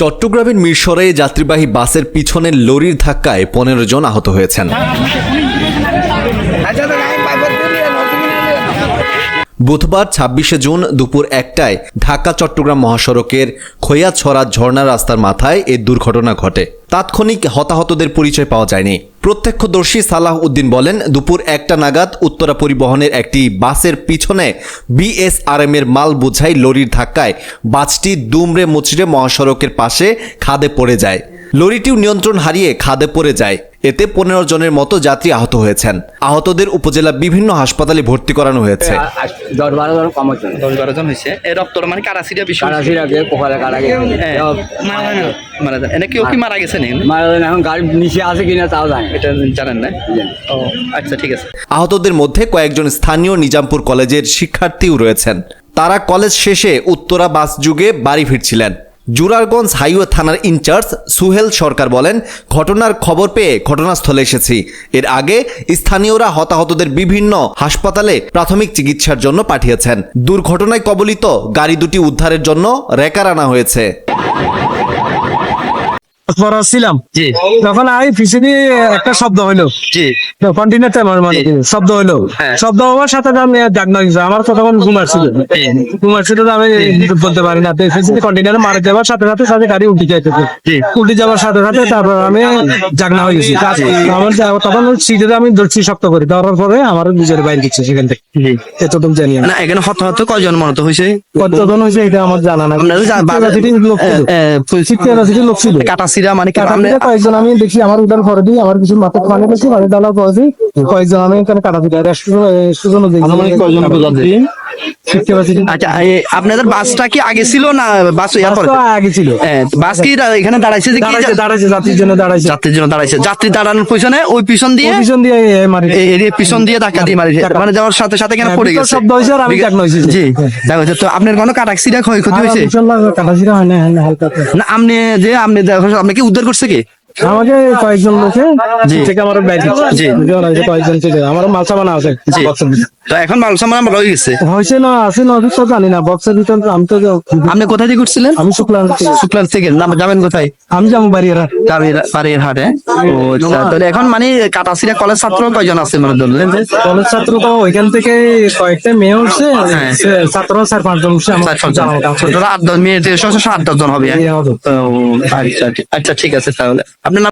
চট্টগ্রামের মিরসরাইয়ে যাত্রীবাহী বাসের পিছনের লরির ধাক্কায় পনেরো জন আহত হয়েছেন। বুধবার ছাব্বিশে জুন দুপুর একটায় ঢাকা, চট্টগ্রাম মহাসড়কের খৈয়াছড়া ঝর্ণা রাস্তার মাথায় এ দুর্ঘটনা ঘটে। তাৎক্ষণিক হতাহতদের পরিচয় পাওয়া যায়নি। প্রত্যক্ষদর্শী সালাহ উদ্দিন বলেন, দুপুর একটা নাগাদ উত্তরা পরিবহনের একটি বাসের পিছনে বিএসআরএম এর মাল বোঝাই লরির ধাক্কায় বাসটি দুমড়ে মুচড়ে মহাসড়কের পাশে খাদে পড়ে যায়। লরিটিও নিয়ন্ত্রণ হারিয়ে খাদে পড়ে যায়। এতে পনেরো জনের মতো যাত্রী আহত হয়েছেন। আহতদের উপজেলা বিভিন্ন হাসপাতালে ভর্তি করানো হয়েছে। দশ বারো জন কম হচ্ছে দশ বারো জন হয়েছে। এ রক্তর মানে কারাসিরা বিষয়। কারা হ্যাঁ, মারা মারা যায় এনে কেউ কি মারা গেছে নি মারা যায় এখন গাড়ি নিচে আছে কিনা তাও জানে এটা জানেন না? ও আচ্ছা ঠিক আছে। আহতদের মধ্যে কয়েকজন স্থানীয় নিজামপুর কলেজের শিক্ষার্থীও রয়েছেন। তারা কলেজ শেষে উত্তরা বাস যুগে বাড়ি ফিরছিলেন। জুরারগঞ্জ হাইওয়ে থানার ইনচার্জ সুহেল সরকার বলেন, ঘটনার খবর পেয়ে ঘটনাস্থলে এসেছি। এর আগে স্থানীয়রা হতাহতদের বিভিন্ন হাসপাতালে প্রাথমিক চিকিৎসার জন্য পাঠিয়েছেন। দুর্ঘটনায় কবলিত গাড়ি দুটি উদ্ধারের জন্য রেকার আনা হয়েছে। ছিলাম তখন পিছনে একটা শব্দ হইল। জি। কন্টিনিউতে আমার মানে শব্দ হইল। হ্যাঁ। শব্দ হওয়ার সাথে আমি আমার তো তখন ঘুমার ছিল ঘুমার ছিল তো আমি বলতে পারি না। পিছনে কন্টিনিউর মারা যাওয়ার সাথে সাথে সাথে গাড়ি উল্টে যাইতেছে। উল্টে যাওয়ার সাথে সাথে তারপর আমি জাগনা হয়ে গেছি। আমার তখন সিটে আমি ধরছি শক্ত করি। ধরার পরে আমার নিজের বাইরে দিচ্ছে সেখান থেকে। এতটুকু জানি আমি। না এখানে হতাহত কয়জন মনত হয়েছে কতজন হয়েছে এটা আমার জানা না লোক ছিল। লোক ছিল। কাটাসিরা মানে কয়েকজন আমি দেখি আমার উদার ঘরে দিই আমার কিছু মাথা পানি পেয়েছি পানি ডালা পড়েছি কয়েকজন আমি এখানে কাটা দিই সুজন শিখতে পারছি আচ্ছা আপনাদের বাসটা কি আগে ছিল না বাস আগে ছিল। বাস কি এখানে দাঁড়াইছে যে দাঁড়াইছে দাঁড়াইছে জন্য দাঁড়াইছে। যাত্রীর জন্য দাঁড়াইছে। যাত্রী দাঁড়ানোর পিছনে ওই পিছন দিয়ে পিছন দিয়ে মারি পিছন দিয়ে ধাক্কা দিয়ে। মানে যাওয়ার সাথে সাথে এখানে হ্যাঁ, পড়ে গেছে। শব্দ আর আমি জাগ্ন হয়েছি। জি। দেখা তো আপনার কোনো কাটাক্সিরা ক্ষয়ক্ষতি হয়েছে? হয় না হালকা না আপনি যে আপনি দেখো- আপনি কি উদ্ধার করছে কি? আমাকে কয়েকজন লোকে থেকে আমার বাইরে জি। কয়েকজন থেকে আমার মাল সামান আছে। তো এখন মাল সামান রয়ে গেছে হয়েছে না আছে না তো জানি না বক্সের ভিতরে আমি তো আপনি কোথায় থেকে করছিলেন আমি শুক্লান শুক্লান থেকে নাম যাবেন কোথায় আমি যাব ও আচ্ছা তাহলে এখন মানে কাটাসিরা কলেজ ছাত্র কয়জন আছে মানে ধরলেন কলেজ ছাত্র তো ওইখান থেকে কয়েকটা মেয়ে উঠছে হ্যাঁ। ছাত্র চার পাঁচজন উঠছে আমার আট দশ মেয়ে আট দশ জন হবে আচ্ছা আচ্ছা ঠিক আছে তাহলে আপনার নাম